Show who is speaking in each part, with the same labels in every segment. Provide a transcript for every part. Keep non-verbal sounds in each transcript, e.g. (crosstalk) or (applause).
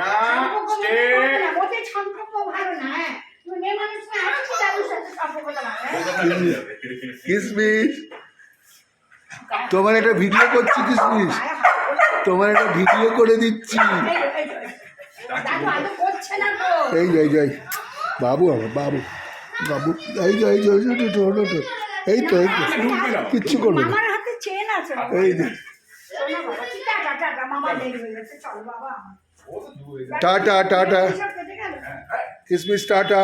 Speaker 1: না
Speaker 2: সম্পর্ক
Speaker 1: স্টে
Speaker 2: করবে সম্পর্ক ভালো না, হ্যাঁ। তুমি মেয়ে মানুষ না, আমি কি জানি সাথে সম্পর্কটা ভালো, হ্যাঁ?
Speaker 3: কিসমিস তোমার একটা ভিডিও করছি কিসমিস তোমার একটা ভিডিও করে দিচ্ছি
Speaker 2: এই যে, এই যে, দাদু আদৌ করছে না তো।
Speaker 3: এই যে এই যে এই। বাবু আমার বাবু বাবু এই যে এই যে এই। এই তো এই তো কিচ্ছু করবে না
Speaker 2: মামার হাতে চেন আছে বাবা।
Speaker 3: এই যে
Speaker 2: শোনো বাবা, ঠিক আছে, টাটা, টাটা, মামা দেরি হয়ে গেছে, চলো বাবা।
Speaker 3: টাটা টাটা
Speaker 2: এইসব কেটে গেল?
Speaker 3: কিসমিস টাটা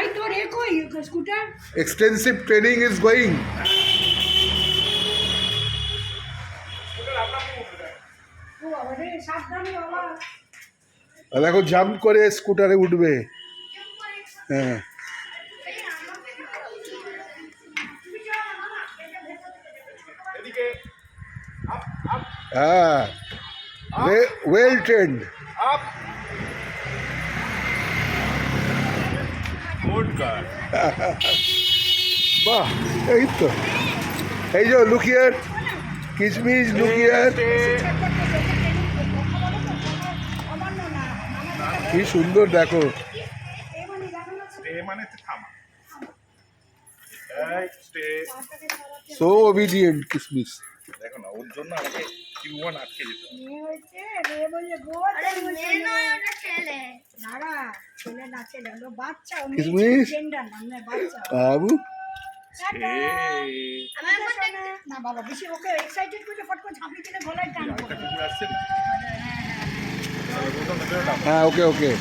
Speaker 2: এই তোর এ কই, scooter?
Speaker 3: Extensive training is going
Speaker 2: ও বাবা রে, সাবধানে বাবা।
Speaker 3: দেখো জাম্প করে স্কুটারে উঠবে হ্যাঁ
Speaker 1: এদিকে আপ আপ
Speaker 3: হ্যাঁ ওয়েল ট্রেন্ড
Speaker 1: আপ (laughs)
Speaker 3: বাহ এই তো। এই যে লুকিয়ার কিসমিস লুকিয়ার কি সুন্দর দেখো। সো ওবিডিয়েন্ট কিসমিস।
Speaker 1: দেখো না ওর জন্য আমাকে আটকে যেত
Speaker 2: মেয়ে হয়েছে, মেয়ে মেয়ে। দাঁড়া, ছেলে না ছেলে, বাচ্চা, ও মেয়ে
Speaker 3: কিসমিস?
Speaker 2: না, বাচ্চা।
Speaker 3: বাবু।
Speaker 2: না বাবা, বেশি ওকে এক্সাইটেড করে ফট করে ঝাঁপিয়ে দিলে গলায় টান
Speaker 3: হ্যাঁ ওকে ওকে